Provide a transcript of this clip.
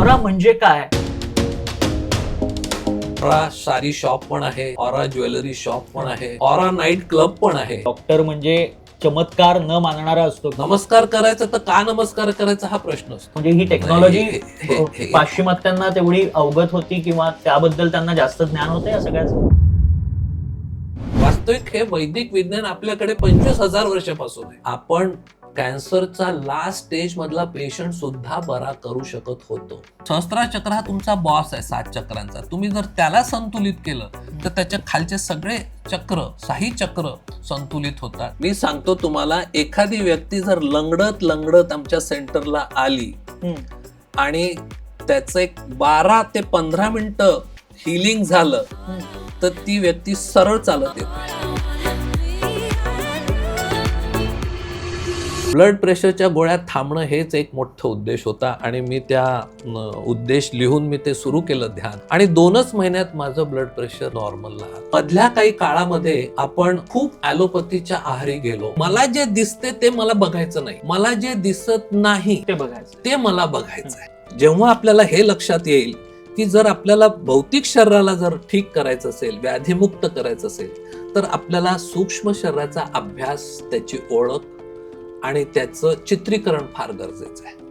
Aura म्हणजे काय? Aura सारी शॉप पण आहे ऑरा ज्वेलरी शॉप पण आहे ऑरा नाईट क्लब पण आहे. डॉक्टर म्हणजे चमत्कार न मानणारा असतो. नमस्कार करायचा तर का नमस्कार करायचा हा प्रश्न असतो. म्हणजे ही टेक्नॉलॉजी पाश्चिमात्यांना तेवढी अवगत होती किंवा त्याबद्दल त्यांना जास्त ज्ञान होतं या सगळ्याचं? वास्तविक हे वैदिक विज्ञान आपल्याकडे पंचवीस हजार वर्षापासून आहे. आपण कॅन्सरचा लास्ट स्टेज मधला पेशंट सुद्धा बरा करू शकत होतो. सहस्त्रा चक्र हा तुमचा बॉस आहे सात चक्रांचा. तुम्ही जर त्याला संतुलित केलं तर त्याच्या खालचे सगळे चक्र साही चक्र संतुलित होतात. मी सांगतो तुम्हाला एखादी व्यक्ती जर लंगडत लंगडत आमच्या सेंटरला आली आणि त्याचं एक बारा ते पंधरा मिनिटं हिलिंग झालं तर ती व्यक्ती सरळ चालत येते. ब्लड प्रेशरच्या गोळ्या थांबणं हेच एक मोठं उद्देश होता आणि मी त्या उद्देश लिहून मी ते सुरू केलं ध्यान. आणि दोनच महिन्यात माझं ब्लड प्रेशर नॉर्मलला. मधल्या काही काळामध्ये आपण खूप ॲलोपॅथीच्या आहारी गेलो. मला जे दिसते ते मला बघायचं नाही. मला जे दिसत नाही ते बघायचं. ते मला बघायचं आहे जेव्हा आपल्याला हे लक्षात येईल की जर आपल्याला भौतिक शरीराला जर ठीक करायचं असेल व्याधीमुक्त करायचं असेल तर आपल्याला सूक्ष्म शरीराचा अभ्यास त्याची ओळख आणि त्याचं चित्रीकरण फार गरजेचं आहे.